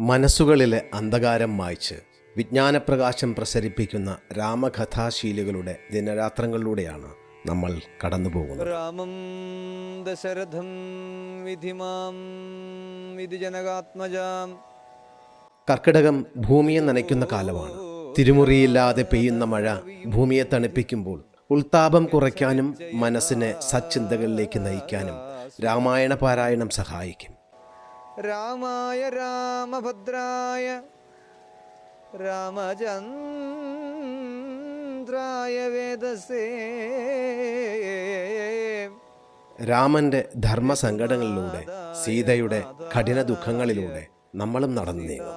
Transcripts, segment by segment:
മനസ്സുകളിലെ അന്ധകാരം മായ്ച്ച് വിജ്ഞാനപ്രകാശം പ്രസരിപ്പിക്കുന്ന രാമകഥാശീലുകളുടെ ദിനരാത്രങ്ങളിലൂടെയാണ് നമ്മൾ കടന്നു പോകുന്നത് രാമം ദശരഥം വിധിമാം വിധിജനകാത്മജാം കർക്കിടകം ഭൂമിയെ നനയ്ക്കുന്ന കാലമാണ്. തിരുമുറിയില്ലാതെ പെയ്യുന്ന മഴ ഭൂമിയെ തണുപ്പിക്കുമ്പോൾ ഉൾത്താപം കുറയ്ക്കാനും മനസ്സിനെ സച്ചിന്തകളിലേക്ക് നയിക്കാനും രാമായണ പാരായണം സഹായിക്കും. രാമായ രാമഭദ്രായ രാമചന്ദ്രായ വേദസേ. രാമന്റെ ധർമ്മസങ്കടങ്ങളിലൂടെ സീതയുടെ കഠിന ദുഃഖങ്ങളിലൂടെ നമ്മളും നടന്നു നീങ്ങും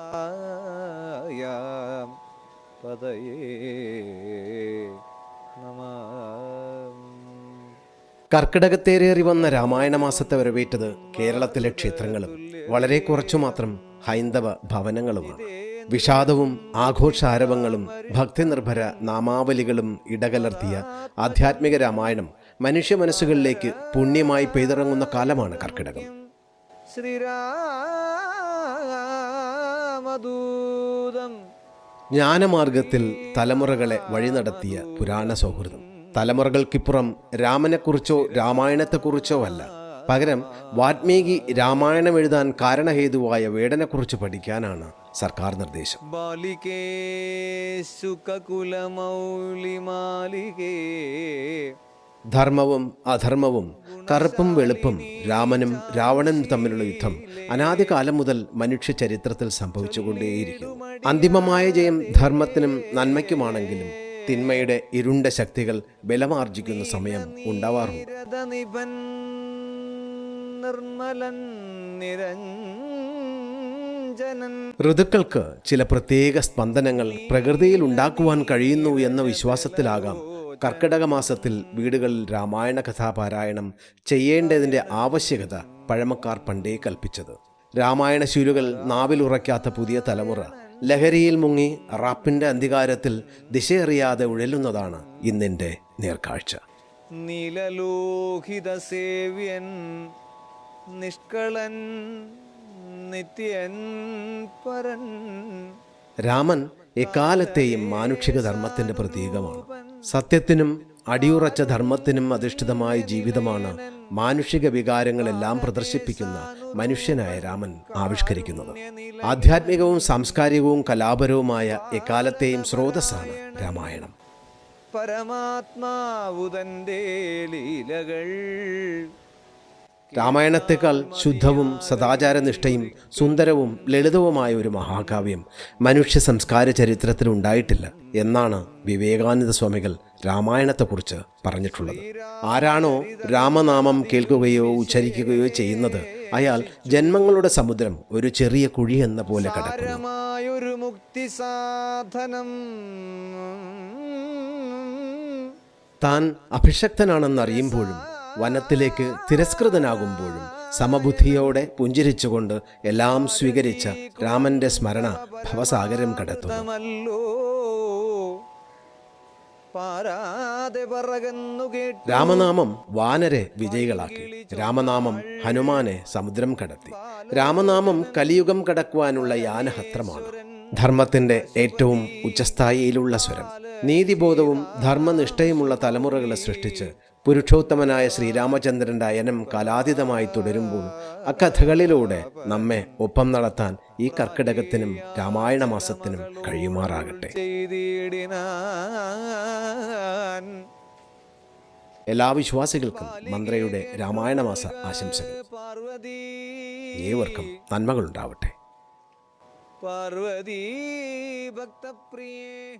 പതയേ നമ കർക്കിടകത്തേറേറി വന്ന രാമായണ മാസത്തെ വരവേറ്റത് കേരളത്തിലെ ക്ഷേത്രങ്ങളും വളരെ കുറച്ചു മാത്രം ഹൈന്ദവ ഭവനങ്ങളുമാണ്. വിഷാദവും ആഘോഷാരവങ്ങളും ഭക്തിനിർഭര നാമാവലികളും ഇടകലർത്തിയ ആധ്യാത്മിക രാമായണം മനുഷ്യ മനസ്സുകളിലേക്ക് പുണ്യമായി പെയ്തിറങ്ങുന്ന കാലമാണ് കർക്കിടകം. ശ്രീരാമദൂതം. ജ്ഞാനമാർഗത്തിൽ തലമുറകളെ വഴി നടത്തിയ പുരാണ സൗഹൃദം. തലമുറകൾക്കിപ്പുറം രാമനെക്കുറിച്ചോ രാമായണത്തെക്കുറിച്ചോ അല്ല. പകരം വാത്മീകി രാമായണം എഴുതാൻ കാരണഹേതുവായ വേടനെക്കുറിച്ച് പഠിക്കാനാണ് സർക്കാർ നിർദ്ദേശം. ധർമ്മവും അധർമ്മവും കറുപ്പും വെളുപ്പും രാമനും രാവണനും തമ്മിലുള്ള യുദ്ധം അനാദികാലം മുതൽ മനുഷ്യ ചരിത്രത്തിൽ സംഭവിച്ചുകൊണ്ടേയിരിക്കും അന്തിമമായ ജയം ധർമ്മത്തിനും നന്മയ്ക്കുമാണെങ്കിലും തിന്മയുടെ ഇരുണ്ട ശക്തികൾ ബലമാർജിക്കുന്ന സമയം ഉണ്ടാവാറുണ്ട്. നിർമ്മലൻ നിരഞ്ജനൻ. ഋതുക്കൾക്ക് ചില പ്രത്യേക സ്പന്ദനങ്ങൾ പ്രകൃതിയിൽ ഉണ്ടാക്കുവാൻ കഴിയുന്നു എന്ന വിശ്വാസത്തിലാകാം. കർക്കിടക മാസത്തിൽ വീടുകളിൽ രാമായണ കഥാപാരായണം ചെയ്യേണ്ടതിന്റെ ആവശ്യകത പഴമക്കാർ പണ്ടേ കൽപ്പിച്ചത്. രാമായണ ശൂലുകൾ നാവിലുറയ്ക്കാത്ത പുതിയ തലമുറ ലഹരിയിൽ മുങ്ങി റാപ്പിന്റെ അന്ധികാരത്തിൽ ദിശയറിയാതെ ഉഴലുന്നതാണ് ഇന്നിന്റെ നേർക്കാഴ്ച. നിലലോഹിത സേവ്യൻ നിഷ്കളൻ നിത്യൻ പരൻ. രാമൻ എക്കാലത്തെയും മാനുഷിക ധർമ്മത്തിന്റെ പ്രതീകമാണ്. സത്യത്തിനും അടിയുറച്ച ധർമ്മത്തിനും അധിഷ്ഠിതമായ ജീവിതമാണ് മാനുഷിക വികാരങ്ങളെല്ലാം പ്രദർശിപ്പിക്കുന്ന മനുഷ്യനായ രാമൻ ആവിഷ്കരിക്കുന്നത്. ആധ്യാത്മികവും സാംസ്കാരികവും കലാപരവുമായ എക്കാലത്തെയും സ്രോതസ്സാണ് രാമായണം. പരമാത്മാവുതന്റെ ലീലകൾ രാമായണത്തെക്കാൾ ശുദ്ധവും സദാചാരനിഷ്ഠയും സുന്ദരവും ലളിതവുമായ ഒരു മഹാകാവ്യം മനുഷ്യ സംസ്കാര ചരിത്രത്തിൽ ഉണ്ടായിട്ടില്ല എന്നാണ് വിവേകാനന്ദ സ്വാമികൾ രാമായണത്തെക്കുറിച്ച് പറഞ്ഞിട്ടുള്ളത്. ആരാണോ രാമനാമം കേൾക്കുകയോ ഉച്ചരിക്കുകയോ ചെയ്യുന്നത് അയാൾ ജന്മങ്ങളുടെ സമുദ്രം ഒരു ചെറിയ കുഴി എന്ന പോലെ സാധനം താൻ അഭിഷക്തനാണെന്നറിയുമ്പോഴും വനത്തിലേക്ക് തിരസ്കൃതനാകുമ്പോഴും സമബുദ്ധിയോടെ പുഞ്ചിരിച്ചുകൊണ്ട് എല്ലാം സ്വീകരിച്ച രാമന്റെ സ്മരണ ഭവസാഗരം കടത്തുന്നു രാമനാമം വാനരെ വിജയികളാക്കി. രാമനാമം ഹനുമാനെ സമുദ്രം കടത്തി. രാമനാമം കലിയുഗം കടക്കുവാനുള്ള യാനഹത്രമാണ്. ധർമ്മത്തിന്റെ ഏറ്റവും ഉച്ചസ്ഥായിയിലുള്ള സ്വരം. നീതിബോധവും ധർമ്മനിഷ്ഠയുമുള്ള തലമുറകളെ സൃഷ്ടിച്ച് പുരുഷോത്തമനായ ശ്രീരാമചന്ദ്രന്റെ അയനം കാലാതീതമായി തുടരുമ്പോൾ അക്കഥകളിലൂടെ നമ്മെ ഒപ്പം നടത്താൻ ഈ കർക്കിടകത്തിനും രാമായണ മാസത്തിനും കഴിയുമാറാകട്ടെ. എല്ലാ വിശ്വാസികൾക്കും മന്ത്രയുടെ രാമായണ മാസ ആശംസകൾ. ഏവർക്കും നന്മകളുണ്ടാവട്ടെ. പാർവതി ഭക്തപ്രിയേ.